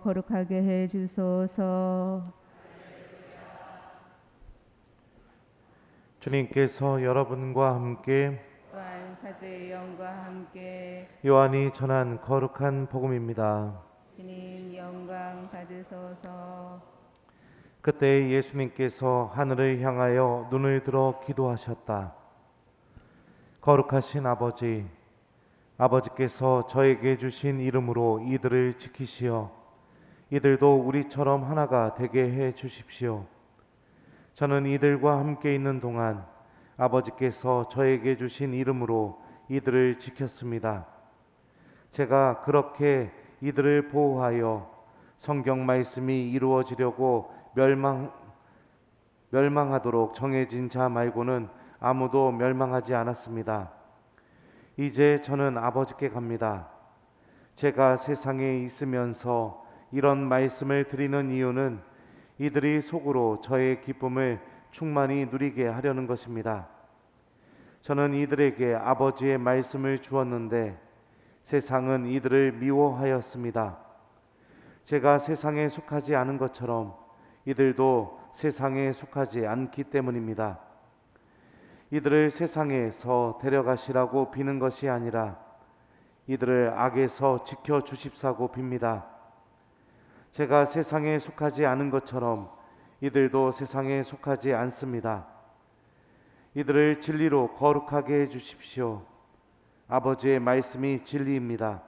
거룩하게 해 주소서. 주님께서 여러분과 함께 또한 사제의 영과 함께 요한이 전한 거룩한 복음입니다. 주님 영광 받으소서. 그때 예수님께서 하늘을 향하여 눈을 들어 기도하셨다. 거룩하신 아버지, 아버지께서 저에게 주신 이름으로 이들을 지키시어 이들도 우리처럼 하나가 되게 해 주십시오. 저는 이들과 함께 있는 동안 아버지께서 저에게 주신 이름으로 이들을 지켰습니다. 제가 그렇게 이들을 보호하여 성경 말씀이 이루어지려고 멸망 멸망하도록 정해진 자 말고는 아무도 멸망하지 않았습니다. 이제 저는 아버지께 갑니다. 제가 세상에 있으면서 이런 말씀을 드리는 이유는 이들이 속으로 저의 기쁨을 충만히 누리게 하려는 것입니다. 저는 이들에게 아버지의 말씀을 주었는데 세상은 이들을 미워하였습니다. 제가 세상에 속하지 않은 것처럼 이들도 세상에 속하지 않기 때문입니다. 이들을 세상에서 데려가시라고 비는 것이 아니라 이들을 악에서 지켜 주십사고 빕니다. 제가 세상에 속하지 않은 것처럼 이들도 세상에 속하지 않습니다. 이들을 진리로 거룩하게 해 주십시오. 아버지의 말씀이 진리입니다.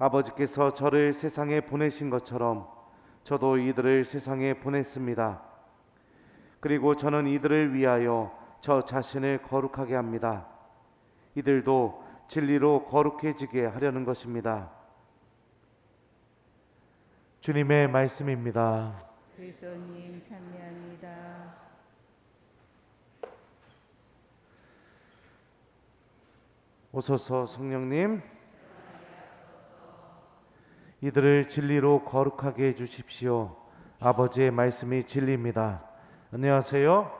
아버지께서 저를 세상에 보내신 것처럼 저도 이들을 세상에 보냈습니다. 그리고 저는 이들을 위하여 저 자신을 거룩하게 합니다. 이들도 진리로 거룩해지게 하려는 것입니다. 주님의 말씀입니다. 그리스도님 참여합니다. 오소서 성령님 이들을 진리로 거룩하게 해 주십시오. 아버지의 말씀이 진리입니다. 안녕하세요.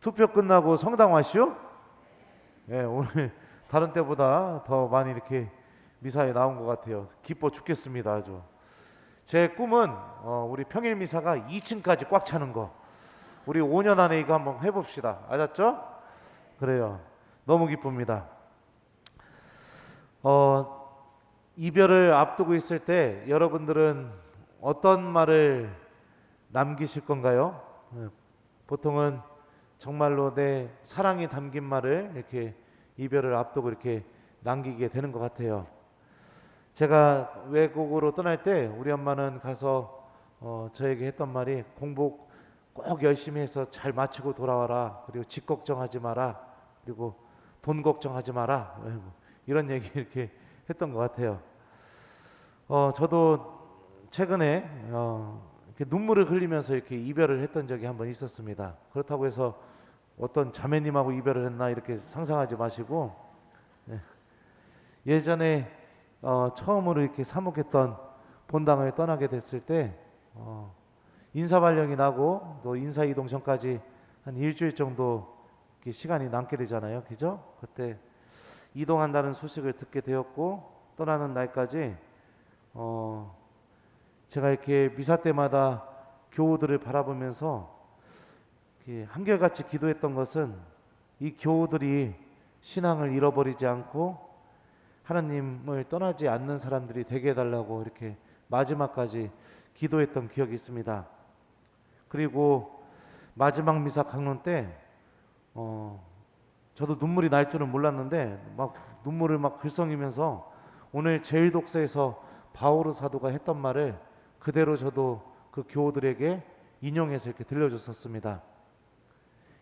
투표 끝나고 성당 왔시오? 예, 오늘 다른 때보다 더 많이 이렇게 미사에 나온 것 같아요. 기뻐 죽겠습니다, 아주. 제 꿈은 어, 우리 평일 미사가 2층까지 꽉 차는 거. 우리 5년 안에 이거 한번 해봅시다. 알았죠? 그래요. 너무 기쁩니다. 어, 이별을 앞두고 있을 때 여러분들은 어떤 말을 남기실 건가요? 예, 보통은 정말로 내 사랑이 담긴 말을 이렇게 이별을 앞두고 이렇게 남기게 되는 것 같아요. 제가 외국으로 떠날 때 우리 엄마는 가서 어, 저에게 했던 말이 공부 꼭 열심히 해서 잘 마치고 돌아와라. 그리고 집 걱정하지 마라. 그리고 돈 걱정하지 마라. 이런 얘기 이렇게 했던 것 같아요. 어, 저도 최근에 어, 눈물을 흘리면서 이렇게 이별을 했던 적이 한 번 있었습니다. 그렇다고 해서 어떤 자매님하고 이별을 했나 이렇게 상상하지 마시고 예. 예전에 어, 처음으로 이렇게 사목했던 본당을 떠나게 됐을 때 어, 인사 발령이 나고 또 인사 이동 전까지 한 일주일 정도 시간이 남게 되잖아요, 그죠? 그때 이동한다는 소식을 듣게 되었고 떠나는 날까지 어, 제가 이렇게 미사 때마다 교우들을 바라보면서 한결같이 기도했던 것은 이 교우들이 신앙을 잃어버리지 않고 하나님을 떠나지 않는 사람들이 되게 해달라고 이렇게 마지막까지 기도했던 기억이 있습니다. 그리고 마지막 미사 강론 때 어, 저도 눈물이 날 줄은 몰랐는데 막 눈물을 막 글썽이면서 오늘 제일 독서에서 바오르 사도가 했던 말을 그대로 저도 그 교우들에게 인용해서 이렇게 들려줬었습니다.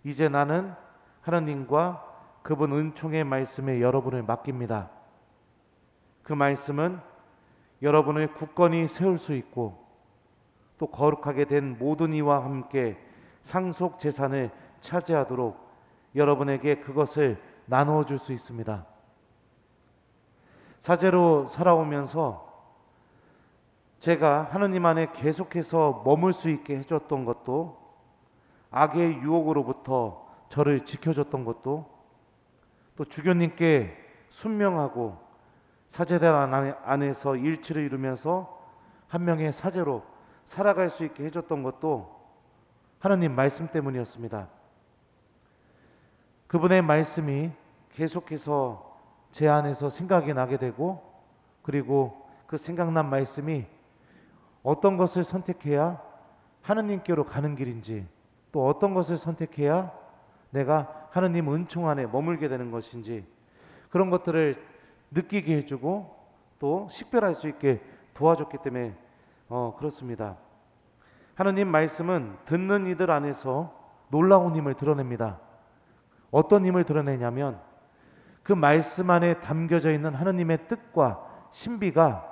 이제 나는 하나님과 그분 은총의 말씀에 여러분을 맡깁니다. 그 말씀은 여러분을 굳건히 세울 수 있고 또 거룩하게 된 모든 이와 함께 상속 재산을 차지하도록 여러분에게 그것을 나누어 줄 수 있습니다. 사제로 살아오면서 제가 하느님 안에 계속해서 머물 수 있게 해줬던 것도 악의 유혹으로부터 저를 지켜줬던 것도 또 주교님께 순명하고 사제단 안에- 안에서 일치를 이루면서 한 명의 사제로 살아갈 수 있게 해줬던 것도 하나님 말씀 때문이었습니다. 그분의 말씀이 계속해서 제 안에서 생각이 나게 되고 그리고 그 생각난 말씀이 어떤 것을 선택해야 하느님께로 가는 길인지 또 어떤 것을 선택해야 내가 하느님 은총 안에 머물게 되는 것인지 그런 것들을 느끼게 해주고 또 식별할 수 있게 도와줬기 때문에 어, 그렇습니다. 하느님 말씀은 듣는 이들 안에서 놀라운 힘을 드러냅니다. 어떤 힘을 드러내냐면 그 말씀 안에 담겨져 있는 하느님의 뜻과 신비가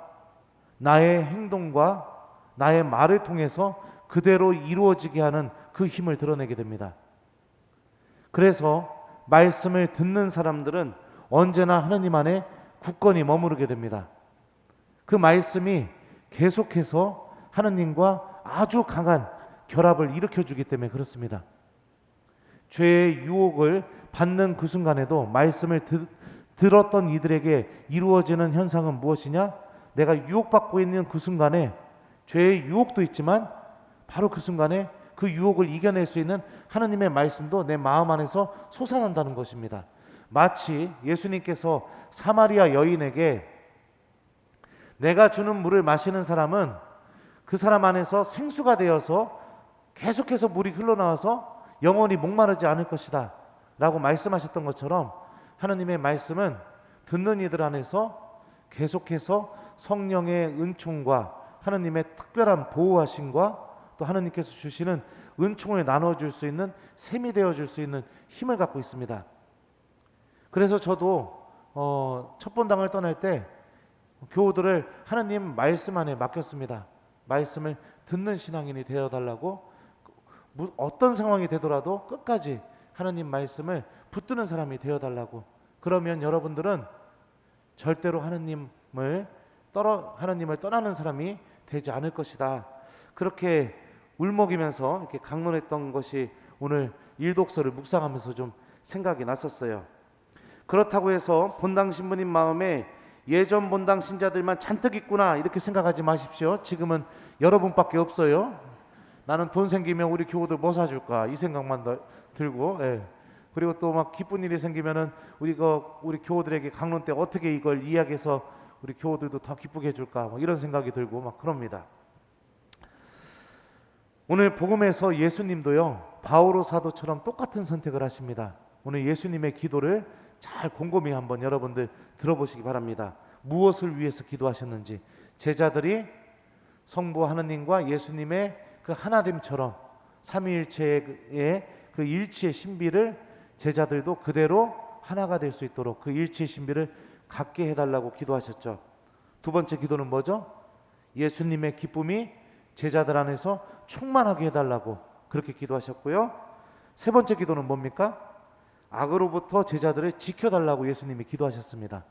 나의 행동과 나의 말을 통해서 그대로 이루어지게 하는 그 힘을 드러내게 됩니다. 그래서 말씀을 듣는 사람들은 언제나 하느님 안에 굳건히 머무르게 됩니다. 그 말씀이 계속해서 하느님과 아주 강한 결합을 일으켜 주기 때문에 그렇습니다. 죄의 유혹을 받는 그 순간에도 말씀을 드, 들었던 이들에게 이루어지는 현상은 무엇이냐? 내가 유혹받고 있는 그 순간에 죄의 유혹도 있지만 바로 그 순간에 그 유혹을 이겨낼 수 있는 하나님의 말씀도 내 마음 안에서 솟아난다는 것입니다. 마치 예수님께서 사마리아 여인에게 내가 주는 물을 마시는 사람은 그 사람 안에서 생수가 되어서 계속해서 물이 흘러나와서 영원히 목마르지 않을 것이다. 라고 말씀하셨던 것처럼 하나님의 말씀은 듣는 이들 안에서 계속해서 성령의 은총과 하나님의 특별한 보호하심과 또 하나님께서 주시는 은총을 나눠줄 수 있는 셈이 되어줄 수 있는 힘을 갖고 있습니다. 그래서 저도 어, 첫 본당을 떠날 때 교우들을 하나님 말씀 안에 맡겼습니다. 말씀을 듣는 신앙인이 되어 달라고 무- 어떤 상황이 되더라도 끝까지 하나님 말씀을 붙드는 사람이 되어 달라고. 그러면 여러분들은 절대로 하나님을 떨어 하나님을 떠나는 사람이 되지 않을 것이다. 그렇게 울먹이면서 이렇게 강론했던 것이 오늘 일독서를 묵상하면서 좀 생각이 났었어요. 그렇다고 해서 본당 신부님 마음에 예전 본당 신자들만 잔뜩 있구나 이렇게 생각하지 마십시오. 지금은 여러분밖에 없어요. 나는 돈 생기면 우리 교우들 뭐 사줄까 이 생각만 더 들고 예. 그리고 또 막 기쁜 일이 생기면은 우리가 우리 교우들에게 강론 때 어떻게 이걸 이야기해서 우리 교우들도 더 기쁘게 해줄까 뭐 이런 생각이 들고 막 그럽니다. 오늘 복음에서 예수님도요 바오로 사도처럼 똑같은 선택을 하십니다. 오늘 예수님의 기도를 잘 곰곰이 한번 여러분들 들어보시기 바랍니다. 무엇을 위해서 기도하셨는지 제자들이 성부 하느님과 예수님의 그 하나됨처럼 삼위일체의 그 일치의 신비를 제자들도 그대로 하나가 될 수 있도록 그 일치의 신비를 갖게 해달라고 기도하셨죠. 두 번째 기도는 뭐죠? 예수님의 기쁨이 제자들 안에서 충만하게 해달라고 그렇게 기도하셨고요. 세 번째 기도는 뭡니까? 악으로부터 제자들을 지켜달라고 예수님이 기도하셨습니다.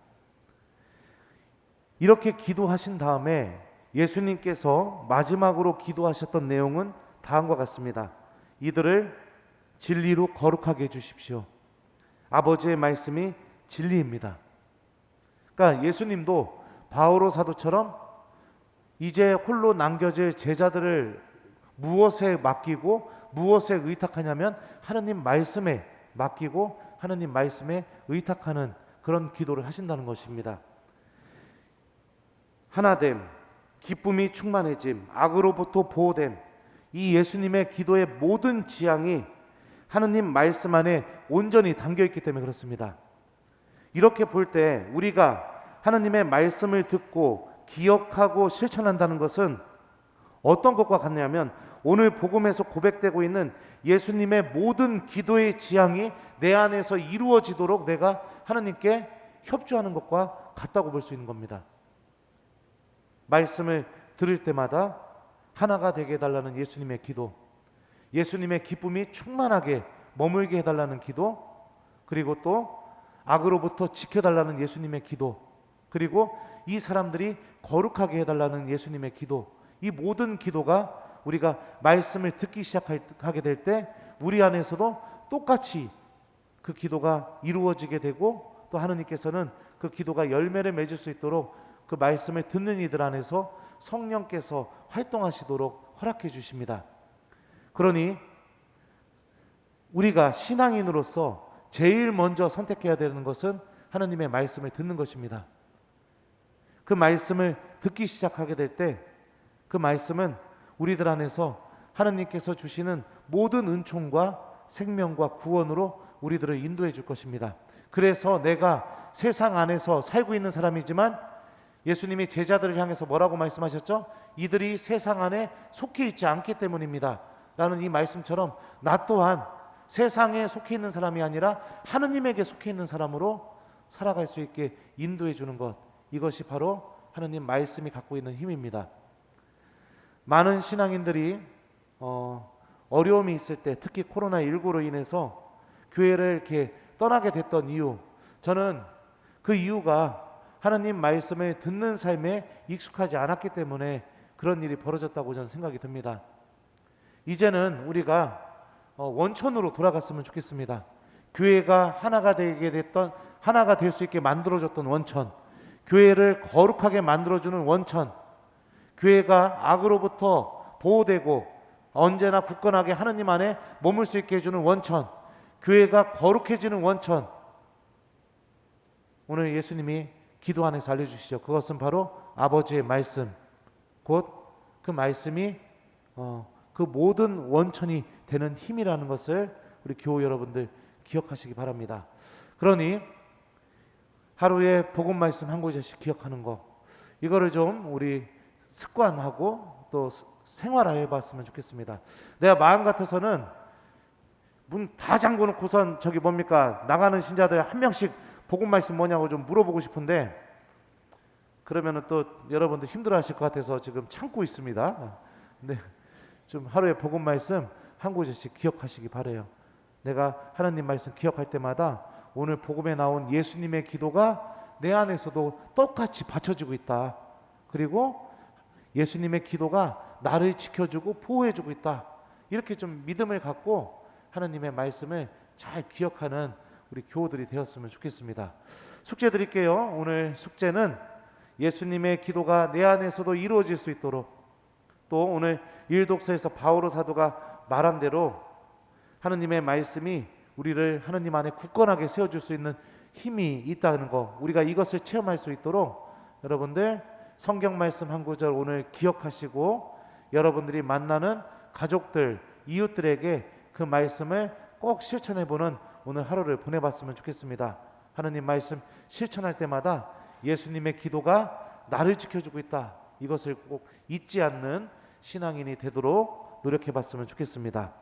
이렇게 기도하신 다음에 예수님께서 마지막으로 기도하셨던 내용은 다음과 같습니다. 이들을 진리로 거룩하게 해주십시오. 아버지의 말씀이 진리입니다. 그러니까 예수님도 바오로 사도처럼 이제 홀로 남겨질 제자들을 무엇에 맡기고 무엇에 의탁하냐면 하느님 말씀에 맡기고 하느님 말씀에 의탁하는 그런 기도를 하신다는 것입니다. 하나됨, 기쁨이 충만해짐, 악으로부터 보호됨, 이 예수님의 기도의 모든 지향이 하느님 말씀 안에 온전히 담겨 있기 때문에 그렇습니다. 이렇게 볼 때 우리가 하느님의 말씀을 듣고 기억하고 실천한다는 것은 어떤 것과 같냐면 오늘 복음에서 고백되고 있는 예수님의 모든 기도의 지향이 내 안에서 이루어지도록 내가 하느님께 협조하는 것과 같다고 볼 수 있는 겁니다. 말씀을 들을 때마다 하나가 되게 해달라는 예수님의 기도, 예수님의 기쁨이 충만하게 머물게 해달라는 기도, 그리고 또 악으로부터 지켜달라는 예수님의 기도, 그리고 이 사람들이 거룩하게 해달라는 예수님의 기도, 이 모든 기도가 우리가 말씀을 듣기 시작하게 될 때 우리 안에서도 똑같이 그 기도가 이루어지게 되고 또 하느님께서는 그그 기도가 열매를 맺을 수 있도록 그 말씀을 듣는 이들 안에서 성령께서 활동하시도록 허락해 주십니다. 그러니 우리가 신앙인으로서 제일 먼저 선택해야 되는 것은 하나님의 말씀을 듣는 것입니다. 그 말씀을 듣기 시작하게 될 때 그 말씀은 우리들 안에서 하나님께서 주시는 모든 은총과 생명과 구원으로 우리들을 인도해 줄 것입니다. 그래서 내가 세상 안에서 살고 있는 사람이지만 예수님이 제자들을 향해서 뭐라고 말씀하셨죠? 이들이 세상 안에 속해 있지 않기 때문입니다. 라는 이 말씀처럼 나 또한 세상에 속해 있는 사람이 아니라 하느님에게 속해 있는 사람으로 살아갈 수 있게 인도해 주는 것. 이것이 바로 하느님 말씀이 갖고 있는 힘입니다. 많은 신앙인들이 어, 어려움이 있을 때 특히 코로나 19로 인해서 교회를 이렇게 떠나게 됐던 이유 저는 그 이유가 하나님 말씀을 듣는 삶에 익숙하지 않았기 때문에 그런 일이 벌어졌다고 저는 생각이 듭니다. 이제는 우리가 어, 원천으로 돌아갔으면 좋겠습니다. 교회가 하나가 되게 됐던 하나가 될 수 있게 만들어졌던 원천, 교회를 거룩하게 만들어주는 원천, 교회가 악으로부터 보호되고 언제나 굳건하게 하느님 안에 머물 수 있게 해주는 원천, 교회가 거룩해지는 원천. 오늘 예수님이 기도 안에서 알려주시죠. 그것은 바로 아버지의 말씀, 곧 그 말씀이 어, 그 모든 원천이 되는 힘이라는 것을 우리 교우 여러분들 기억하시기 바랍니다. 그러니 하루에 복음 말씀 한 구절씩 기억하는 거 이거를 좀 우리 습관하고 또 스- 생활해 봤으면 좋겠습니다. 내가 마음 같아서는 문 다 잠궈 놓고선 저기 뭡니까 나가는 신자들 한 명씩 복음 말씀 뭐냐고 좀 물어보고 싶은데 그러면은 또 여러분들 힘들어 하실 것 같아서 지금 참고 있습니다. 근데 좀 하루에 복음 말씀 한 구절씩 기억하시기 바래요. 내가 하나님 말씀 기억할 때마다 오늘 복음에 나온 예수님의 기도가 내 안에서도 똑같이 받쳐지고 있다. 그리고 예수님의 기도가 나를 지켜주고 보호해주고 있다. 이렇게 좀 믿음을 갖고 하나님의 말씀을 잘 기억하는 우리 교우들이 되었으면 좋겠습니다. 숙제 드릴게요. 오늘 숙제는 예수님의 기도가 내 안에서도 이루어질 수 있도록 또 오늘 일독서에서 바오로 사도가 말한 대로 하느님의 말씀이 우리를 하느님 안에 굳건하게 세워줄 수 있는 힘이 있다는 거 우리가 이것을 체험할 수 있도록 여러분들 성경 말씀 한 구절 오늘 기억하시고 여러분들이 만나는 가족들 이웃들에게 그 말씀을 꼭 실천해 보는 오늘 하루를 보내봤으면 좋겠습니다. 하느님 말씀 실천할 때마다 예수님의 기도가 나를 지켜주고 있다. 이것을 꼭 잊지 않는 신앙인이 되도록 노력해 봤으면 좋겠습니다.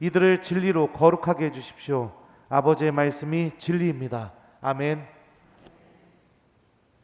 이들을 진리로 거룩하게 해 주십시오. 아버지의 말씀이 진리입니다. 아멘.